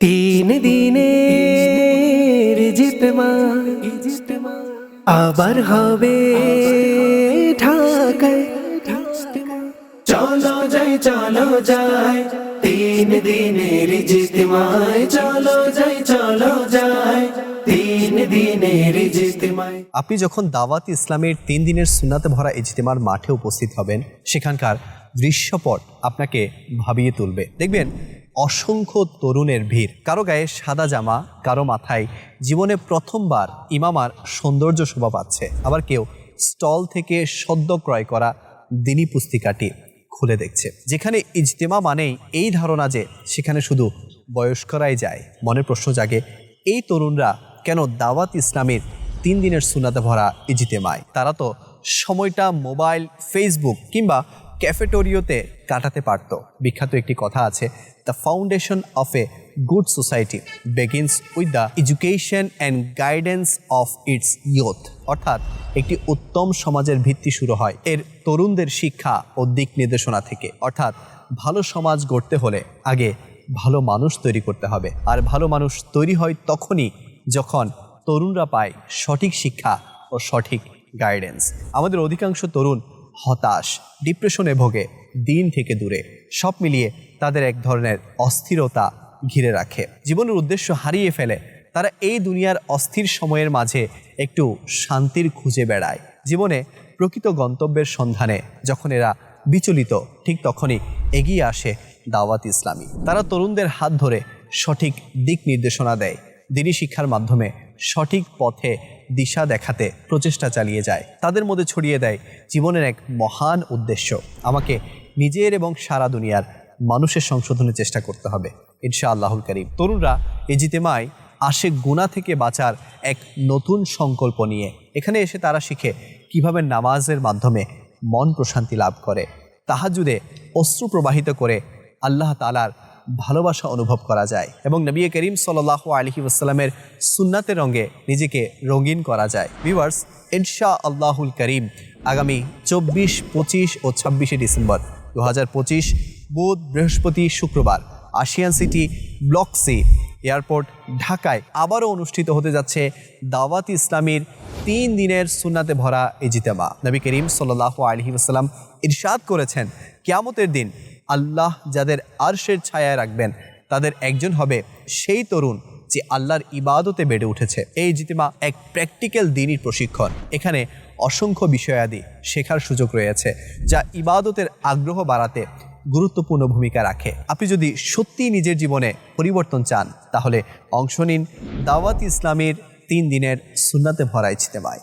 তিন আবার হবে চলো যাই চলো যাই তিন দিনের জিতমায় চলো যাই চলো যাই আপনি যখন দাওয়াত ইসলামের তিন দিনের সুনাতে ভরা ইজতেমার মাঠে উপস্থিত হবেন, সেখানকার দৃশ্যপট আপনাকে ভাবিয়ে তুলবে। দেখবেন, অসংখ্য তরুণের ভিড়। কারও গায়ে সাদা জামা, কারও মাথায় জীবনে প্রথমবার ইমামার সৌন্দর্য শোভা পাচ্ছে। আবার কেউ স্টল থেকে সদ্য ক্রয় করা দিনী পুস্তিকাটি খুলে দেখছে। যেখানে ইজতেমা মানেই এই ধারণা যে সেখানে শুধু বয়স্করাই যায়। মনে প্রশ্ন জাগে, এই তরুণরা কেন দাওয়াত ইসলামের তিন দিনের সুনাতে ভরা ইজতেমায়? তারা তো সময়টা মোবাইল, ফেসবুক কিংবা ক্যাফেটোরিওতে কাটাতে পারত। বিখ্যাত একটি কথা আছে the foundation of a good society begins with the education and guidance of its youth অর্থাৎ, একটি উত্তম সমাজের ভিত্তি শুরু হয় এর তরুণদের শিক্ষা ও দিক নির্দেশনা থেকে। অর্থাৎ, ভালো সমাজ গড়তে হলে আগে ভালো মানুষ তৈরি করতে হবে। আর ভালো মানুষ তৈরি হয় তখনই যখন তরুণরা পায় সঠিক শিক্ষা ও সঠিক গাইডেন্স আমাদের অধিকাংশ তরুণ হতাশ, ডিপ্রেশনে ভোগে, দিন থেকে দূরে। সব মিলিয়ে তাদের এক ধরনের অস্থিরতা ঘিরে রাখে। জীবনের উদ্দেশ্য হারিয়ে ফেলে, তারা এই দুনিয়ার অস্থির সময়ের মাঝে একটু শান্তির খুঁজে বেড়ায়। জীবনে প্রকৃত গন্তব্যের সন্ধানে যখন এরা বিচলিত, ঠিক তখনই এগিয়ে আসে দাওয়াত ইসলামী। তারা তরুণদের হাত ধরে সঠিক দিক নির্দেশনা দেয়। দিনী শিক্ষার মাধ্যমে সঠিক পথে দিশা দেখাতে প্রচেষ্টা চালিয়ে যায়। তাদের মধ্যে ছড়িয়ে দেয় জীবনের এক মহান উদ্দেশ্য। আমাকে নিজের এবং সারা দুনিয়ার মানুষের সংশোধনের চেষ্টা করতে হবে ইনশা আল্লাহুল করিম। তরুণরা এই জিতেমায় আসে গুণা থেকে বাঁচার এক নতুন সংকল্প নিয়ে। এখানে এসে তারা শিখে কীভাবে নামাজের মাধ্যমে মন প্রশান্তি লাভ করে। তাহাজুদে অশ্রু প্রবাহিত করে আল্লাহ তালার ভালোবাসা অনুভব করা যায় এবং নবী করিম সাল্লাহ আলহি ওসাল্লামের সুন্নাতের রঙে নিজেকে রঙিন করা যায়। ভিউয়ার্স ইনশা আল্লাহুল করিম, আগামী চব্বিশ, পঁচিশ ও ছাব্বিশে ডিসেম্বর দু হাজার পঁচিশ, বুধ, বৃহস্পতি, শুক্রবার ASEAN city, block C, airport, ঢাকায় আবারও অনুষ্ঠিত হতে যাচ্ছে দাওয়াত ইসলামীর তিন দিনের সুন্নাতে ভরা ইজিতেমা। নবী করিম সাল্লাহ আলহি ওসাল্লাম ইরশাদ করেছেন, কিয়ামতের দিন আল্লাহ যাদের আরশের ছায়ায় রাখবেন, তাদের একজন হবে সেই তরুণ যে আল্লাহর ইবাদতে বেড়ে উঠেছে। এই জিতিমা এক প্র্যাকটিক্যাল দিনই প্রশিক্ষণ। এখানে অসংখ্য বিষয়াদি শেখার সুযোগ রয়েছে, যা ইবাদতের আগ্রহ বাড়াতে গুরুত্বপূর্ণ ভূমিকা রাখে। আপনি যদি সত্যিই নিজের জীবনে পরিবর্তন চান, তাহলে অংশ নিন দাওয়াত ইসলামের তিন দিনের সুন্নাতে ভরা ইজতেমায়।